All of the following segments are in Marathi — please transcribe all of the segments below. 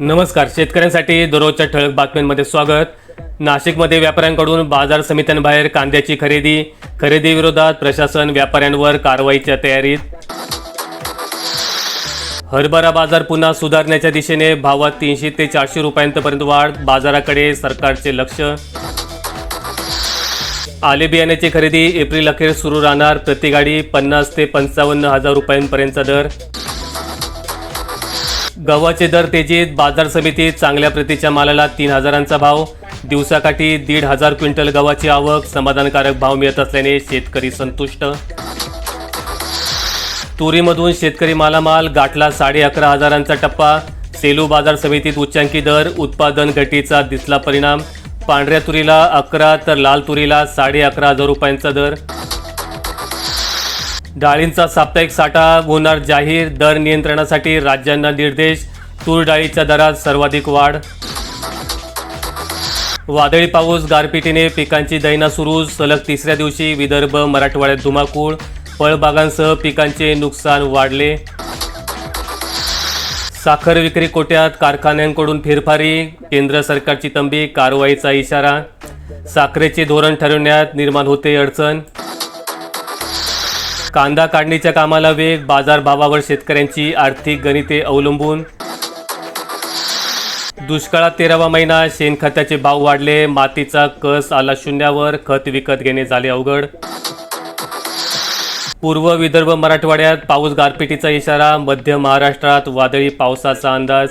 नमस्कार. शेतकऱ्यांसाठी दररोजच्या ठळक बातम्यांमध्ये स्वागत. नाशिकमध्ये व्यापाऱ्यांकडून बाजार समित्यांबाहेर कांद्याची खरेदी खरेदीविरोधात प्रशासन व्यापाऱ्यांवर कारवाईच्या तयारीत. हरभरा बाजार पुन्हा सुधारण्याच्या दिशेने भावात तीनशे ते चारशे रुपयांपर्यंत वाढ बाजाराकडे सरकारचे लक्ष. आले बियाण्याची खरेदी एप्रिल अखेर सुरू राहणार प्रति गाडी पन्नास ते पंचावन्न हजार रुपयांपर्यंतचा दर. गव्हाचे दर तेजीत बाजार समितीत चांगल्या प्रतीच्या मालाला तीन हजारांचा भाव. दिवसाकाठी दीड हजार क्विंटल गव्हाची आवक. समाधानकारक भाव मिळत असल्याने शेतकरी संतुष्ट. तुरीमधून शेतकरी मालामाल गाठला साडे अकरा हजारांचा टप्पा. सेलू बाजार समितीत उच्चांकी दर उत्पादन घटीचा दिसला परिणाम. पांढऱ्या तुरीला अकरा तर लाल तुरीला साडे अकरा हजार रुपयांचा दर. डाळींचा साप्ताहिक साठा होणार जाहीर. दर नियंत्रणासाठी राज्यांना निर्देश. तूर डाळीच्या दरात सर्वाधिक वाढ. वादळी पाऊस गारपिटीने पिकांची दैना सुरू. सलग तिसऱ्या दिवशी विदर्भ मराठवाड्यात धुमाकूळ. फळबागांसह पिकांचे नुकसान वाढले. साखर विक्री कोट्यात कारखान्यांकडून फेरफारी. केंद्र सरकारची तंबी कारवाईचा इशारा. साखरेचे धोरण ठरवण्यात निर्माण होते अडचण. कांदा काढणीच्या कामाला वेग बाजारभावावर शेतकऱ्यांची आर्थिक गणिते अवलंबून. दुष्काळात तेरावा महिना शेणखताचे भाव वाढले मातीचा कस आला शून्यावर खत विकत घेणे झाले अवघड. पूर्व विदर्भ मराठवाड्यात पाऊस गारपिटीचा इशारा मध्य महाराष्ट्रात वादळी पावसाचा अंदाज.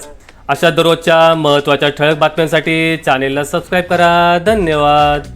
अशा दररोजच्या महत्त्वाच्या ठळक बातम्यांसाठी चॅनेलला सबस्क्राईब करा. धन्यवाद.